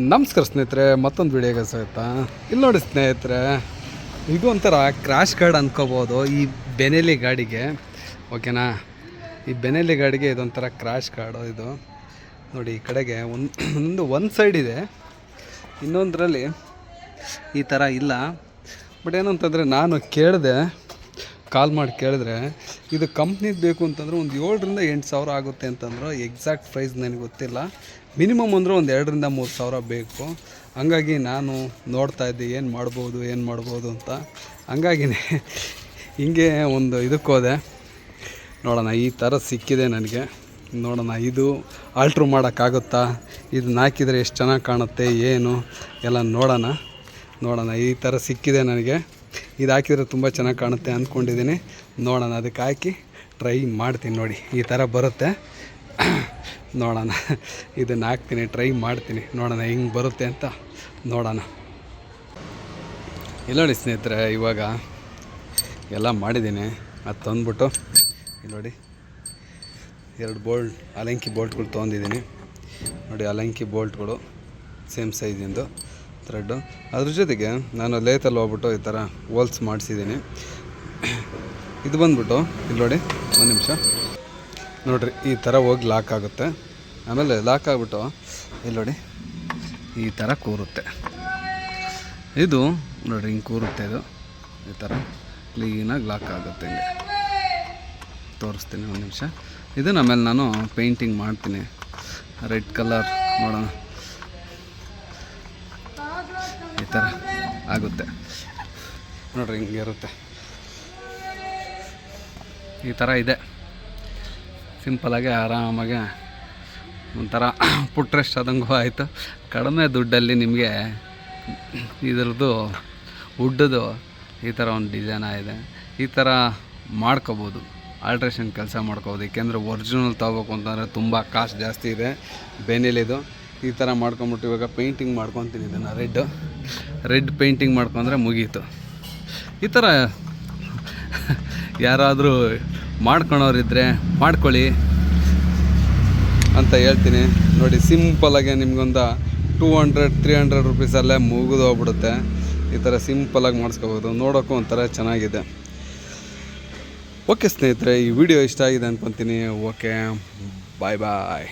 ನಮಸ್ಕಾರ ಸ್ನೇಹಿತರೆ, ಮತ್ತೊಂದು ವಿಡಿಯೋಗೆ ಸಹಿತ ಇಲ್ಲಿ ನೋಡಿ ಸ್ನೇಹಿತರೆ, ಇದು ಒಂಥರ ಕ್ರ್ಯಾಶ್ ಕಾರ್ಡ್ ಅಂದ್ಕೋಬೋದು ಈ ಬೆನೆಲಿ ಗಾಡಿಗೆ. ಓಕೆನಾ ಈ ಬೆನೆಲಿ ಗಾಡಿಗೆ ಇದೊಂಥರ ಕ್ರ್ಯಾಶ್ ಗಾರ್ಡು ಇದು. ನೋಡಿ, ಈ ಕಡೆಗೆ ಒಂದು ಒಂದು ಒಂದು ಸೈಡ್ ಇದೆ. ಇನ್ನೊಂದರಲ್ಲಿ ಈ ಥರ ಇಲ್ಲ. ಬಟ್ ಏನಂತಂದರೆ ನಾನು ಕೇಳಿದೆ ಕಾಲ್ ಮಾಡಿ ಕೇಳಿದ್ರೆ, ಇದು ಕಂಪ್ನಿದು ಬೇಕು ಅಂತಂದ್ರೆ ಒಂದು ಏಳರಿಂದ ಎಂಟು ಸಾವಿರ ಆಗುತ್ತೆ ಅಂತಂದ್ರೆ ಎಕ್ಸಾಕ್ಟ್ ಪ್ರೈಸ್ ನನಗೆ ಗೊತ್ತಿಲ್ಲ. ಮಿನಿಮಮ್ ಅಂದ್ರೆ ಒಂದು ಎರಡರಿಂದ ಮೂರು ಸಾವಿರ ಬೇಕು. ಹಂಗಾಗಿ ನಾನು ನೋಡ್ತಾ ಇದ್ದೆ, ಏನು ಮಾಡ್ಬೋದು ಏನು ಮಾಡ್ಬೋದು ಅಂತ. ಹಂಗಾಗಿನೇ ಹಿಂಗೆ ಒಂದು ಇದಕ್ಕೆ ಹೋದೆ. ನೋಡೋಣ, ಈ ಥರ ಸಿಕ್ಕಿದೆ ನನಗೆ. ನೋಡೋಣ, ಇದು ಆಲ್ಟ್ರು ಮಾಡೋಕ್ಕಾಗುತ್ತಾ? ಇದನ್ನ ಹಾಕಿದರೆ ಎಷ್ಟು ಚೆನ್ನಾಗಿ ಕಾಣುತ್ತೆ, ಏನು? ಎಲ್ಲ ನೋಡೋಣ. ನೋಡೋಣ, ಈ ಥರ ಸಿಕ್ಕಿದೆ ನನಗೆ. ಇದು ಹಾಕಿದರೆ ತುಂಬ ಚೆನ್ನಾಗಿ ಕಾಣುತ್ತೆ ಅಂದ್ಕೊಂಡಿದ್ದೀನಿ ನೋಡೋಣ, ಅದಕ್ಕೆ ಹಾಕಿ ಟ್ರೈ ಮಾಡ್ತೀನಿ ನೋಡಿ. ಈ ಥರ ಬರುತ್ತೆ. ನೋಡೋಣ. ಇದನ್ನು ಹಾಕ್ತೀನಿ ಟ್ರೈ ಮಾಡ್ತೀನಿ. ನೋಡೋಣ ಹೆಂಗೆ ಬರುತ್ತೆ ಅಂತ ನೋಡೋಣ. ಇಲ್ಲ ನೋಡಿ ಸ್ನೇಹಿತರೆ, ಇವಾಗ ಎಲ್ಲ ಮಾಡಿದ್ದೀನಿ. ಅದು ತಂದ್ಬಿಟ್ಟು ಇಲ್ಲಿ ನೋಡಿ, ಎರಡು ಬೋಲ್ಟ್ ಅಲಂಕಿ ಬೋಲ್ಟ್ಗಳು ತೊಗೊಂಡಿದ್ದೀನಿ ನೋಡಿ, ಅಲಂಕಿ ಬೋಲ್ಟ್ಗಳು ಸೇಮ್ ಸೈಜಿಂದು. ಥ್ರೆಡ್ಡು ಅದ್ರ ಜೊತೆಗೆ ನಾನು ಲೇತಲ್ಲಿ ಹೋಗ್ಬಿಟ್ಟು ಈ ಥರ ಹೋಲ್ಸ್ ಮಾಡಿಸಿದ್ದೀನಿ. ಇದು ಬಂದ್ಬಿಟ್ಟು, ಇಲ್ಲಿ ನೋಡಿ, ಒಂದು ನಿಮಿಷ. ನೋಡಿರಿ, ಈ ಥರ ಹೋಗಿ ಲಾಕ್ ಆಗುತ್ತೆ. ಆಮೇಲೆ ಲಾಕ್ ಆಗಿಬಿಟ್ಟು, ಇಲ್ಲಿ ನೋಡಿ, ಈ ಥರ ಕೂರುತ್ತೆ. ಇದು, ನೋಡಿರಿ, ಹಿಂಗೆ ಕೂರುತ್ತೆ ಇದು. ಈ ಥರ ಕ್ಲೀನಾಗಿ ಲಾಕ್ ಆಗುತ್ತೆ ಹಿಂಗೆ. ತೋರಿಸ್ತೀನಿ ಒಂದು ನಿಮಿಷ. ಇದನ್ನು ಆಮೇಲೆ ನಾನು ಪೇಂಟಿಂಗ್ ಮಾಡ್ತೀನಿ. ರೆಡ್ ಕಲರ್ ನೋಡೋಣ. ಈ ಥರ ಆಗುತ್ತೆ. ನೋಡ್ರಿ ಹಿಂಗೆ ಇರುತ್ತೆ. ಈ ಥರ ಇದೆ. ಸಿಂಪಲಾಗಿ ಆರಾಮಾಗಿ ಒಂಥರ ಪುಟ್ರೆಸ್ಟ್ ಆದಂಗೂ ಆಯಿತು. ಕಡಿಮೆ ದುಡ್ಡಲ್ಲಿ ನಿಮಗೆ ಇದರದ್ದು ವುಡ್ಡದು ಈ ಥರ ಒಂದು ಡಿಸೈನ್ ಇದೆ ಈ ಥರ ಮಾಡ್ಕೋಬೋದು. ಆಲ್ಟ್ರೇಷನ್ ಕೆಲಸ ಮಾಡ್ಕೋಬೋದು. ಏಕೆಂದರೆ ಒರಿಜಿನಲ್ ತೊಗೋಬೇಕು ಅಂತಂದರೆ ತುಂಬ ಕಾಸ್ಟ್ ಜಾಸ್ತಿ ಇದೆ. ಬೆನಿಲಿದು ಈ ಥರ ಮಾಡ್ಕೊಂಬಿಟ್ಟು ಇವಾಗ ಪೇಂಟಿಂಗ್ ಮಾಡ್ಕೊತೀನಿ ಇದನ್ನು ರೆಡ್ ರೆಡ್ ಪೇಂಟಿಂಗ್ ಮಾಡ್ಕೊಂಡ್ರೆ ಮುಗೀತು. ಈ ಥರ ಯಾರಾದರೂ ಮಾಡ್ಕೊಳೋರಿದ್ದರೆ ಮಾಡ್ಕೊಳ್ಳಿ ಅಂತ ಹೇಳ್ತೀನಿ. ನೋಡಿ ಸಿಂಪಲಾಗಿ ನಿಮಗೊಂದು ಟೂ ಹಂಡ್ರೆಡ್ ತ್ರೀ ಹಂಡ್ರೆಡ್ ರುಪೀಸಲ್ಲೇ ಮುಗಿದು ಹೋಗ್ಬಿಡುತ್ತೆ. ಈ ಥರ ಸಿಂಪಲಾಗಿ ಮಾಡಿಸ್ಕೋಬೋದು. ನೋಡೋಕ್ಕೂ ಒಂಥರ ಚೆನ್ನಾಗಿದೆ. ಓಕೆ ಸ್ನೇಹಿತರೆ, ಈ ವಿಡಿಯೋ ಇಷ್ಟ ಆಗಿದೆ ಅಂದ್ಕೊತೀನಿ ಓಕೆ ಬಾಯ್ ಬಾಯ್